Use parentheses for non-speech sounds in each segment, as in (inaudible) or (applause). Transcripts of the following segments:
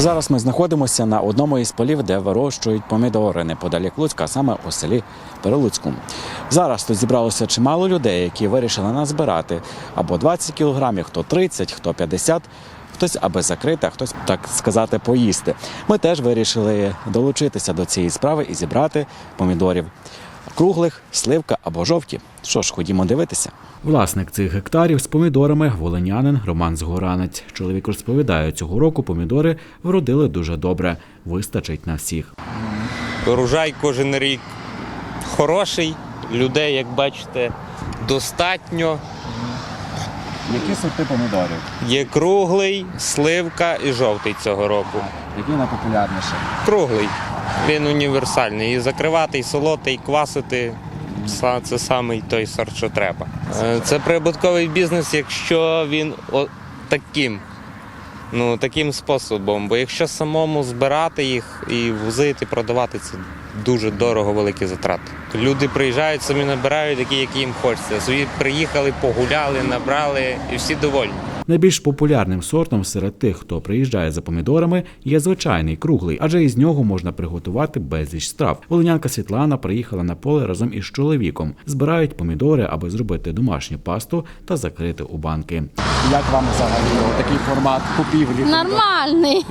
Зараз ми знаходимося на одному із полів, де вирощують помідори неподалік Луцька, саме у селі Перелуцьку. Зараз тут зібралося чимало людей, які вирішили назбирати або 20 кілограмів, хто 30, хто 50, хтось аби закрити, а хтось, так сказати, поїсти. Ми теж вирішили долучитися до цієї справи і зібрати помідорів круглих, сливка або жовті. Що ж, ходімо дивитися. Власник цих гектарів з помідорами волинянин Роман Згоранець. Чоловік розповідає, цього року помідори вродили дуже добре. Вистачить на всіх. Урожай кожен рік хороший, людей, як бачите, достатньо. Які сорти помідорів? Є круглий, сливка і жовтий цього року. Які найпопулярніші? Круглий. Він універсальний. І закривати, і солоти, і квасити. Це самий той сорт, що треба. Е, Це прибутковий бізнес, якщо він таким, ну, таким способом. Бо якщо самому збирати їх і возити, продавати, це дуже дорого, великі затрати. Люди приїжджають, самі набирають такі, які їм хочеться. Собі приїхали, погуляли, набрали і всі довольні. Найбільш популярним сортом серед тих, хто приїжджає за помідорами, є звичайний круглий, адже із нього можна приготувати безліч страв. Волинянка Світлана приїхала на поле разом із чоловіком. Збирають помідори, аби зробити домашню пасту та закрити у банки. Як вам взагалі такий формат купівлі? Нормальний.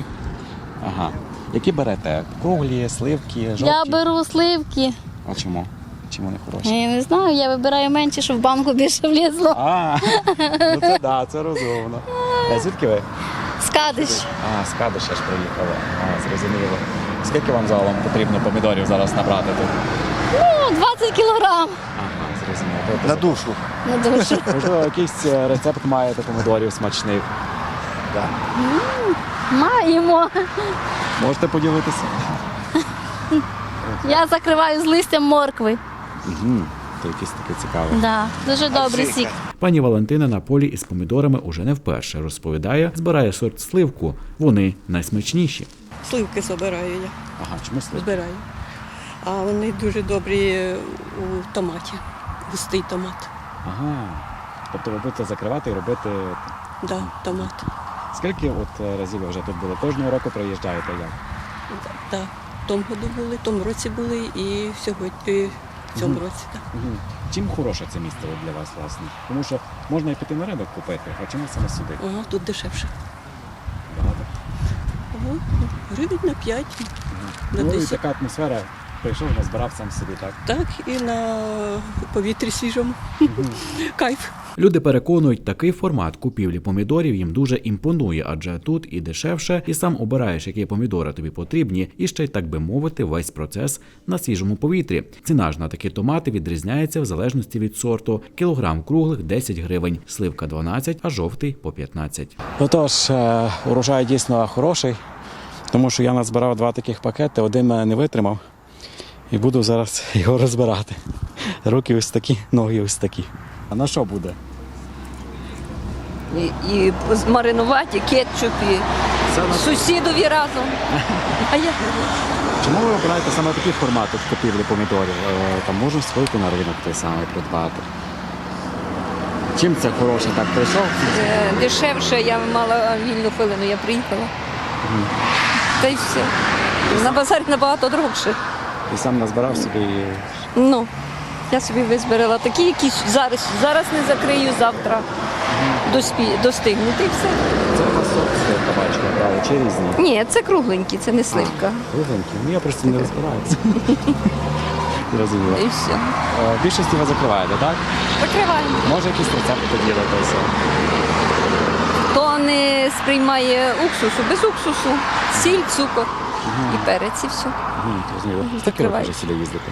Ага. Які берете? Круглі, сливки, жовті? Я беру сливки. А чому? Чому не хороші? Я не знаю, я вибираю менше, щоб в банку більше влізло. А, ну це да, це розумно. А звідки ви? Скадиш. А, з Кадиша ж приїхали. А, зрозуміло. Скільки вам загалом потрібно помідорів зараз набрати тут? Ну, 20 кілограм Ага, зрозуміло. На душу. на душу. (laughs) Можливо, якийсь е, рецепт маєте помідорів смачних. Маємо. Можете поділитися? Я закриваю з листям моркви. Угу. Це якийсь такий цікавий. Да, дуже добрий сік. Пані Валентина на полі із помідорами уже не вперше розповідає, збирає сорт сливку. Вони найсмачніші. Сливки забираю я, Ага, чому сливки? збираю. А вони дуже добрі у томаті, густий томат. Ага. Тобто ви будете закривати і робити. Да, томат. Скільки от е, разів ви вже тут були? Кожного року приїжджаєте як? Да. В тому году були, в тому році були і сьогодні в цьому Мгм. році. Да. Угу. Чим хороше це місце от для вас, власне? Тому що можна і піти на ринок купити, а чому саме сюди? Ага, тут дешевше. Багато. Ага, гривень на 5, на Ну і 10. така атмосфера. Прийшов, назбирав сам собі, так? Так, і на повітрі свіжому. Кайф. Люди переконують, такий формат купівлі помідорів їм дуже імпонує, адже тут і дешевше, і сам обираєш, які помідори тобі потрібні, і ще й так би мовити, весь процес на свіжому повітрі. Ціна ж на такі томати відрізняється в залежності від сорту. Кілограм круглих 10 гривень, сливка 12, а жовтий по 15. Отож, е, урожай дійсно хороший, тому що я назбирав два таких пакети, один мене не витримав. І буду зараз (laughs) його розбирати. Руки ось такі, ноги ось такі. А на що буде? І, і маринувати, кетчуп, і Це на сусідові разом. А я Чому ви обираєте саме такий формат от купівлі помідорів? Е, Там можна свойку на ринок той самий придбати. Чим це хороше так прийшов? е, дешевше, я мала вільну хвилину, я приїхала. Та й все. На базарі набагато дорогше. І сам назбирав собі. і- Ну, я собі визбирала такі, які зараз, зараз не закрию, завтра доспі, достигнути і все. Це вас сорт сливка, бачу, чи різні? Ні, це кругленькі, це не сливка. Кругленькі. Ну я просто не розбираюся. (laughs) Зрозуміло. І все. Е, В більшості закриваєте, так? Закриваємо. Може якісь рецепти поділитися? Хто не сприймає уксусу, без уксусу, сіль, цукор і перець, і все. Мгм. Скільки закривається. вже сюди їздите?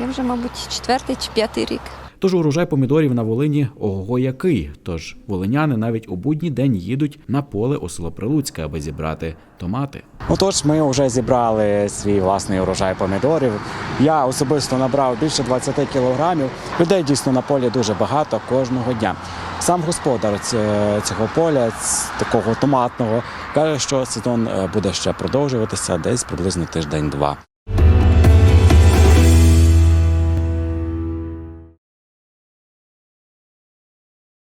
Я вже, мабуть, четвертий чи п'ятий рік. Тож урожай помідорів на Волині ого який. Тож волиняни навіть у будній день їдуть на поле у село Прилуцьке, аби зібрати томати. Отож, ми вже зібрали свій власний урожай помідорів. Я особисто набрав більше 20 кілограмів. Людей дійсно на полі дуже багато кожного дня. Сам господар цього поля, такого томатного, каже, що сезон е, буде ще продовжуватися десь приблизно тиждень-два.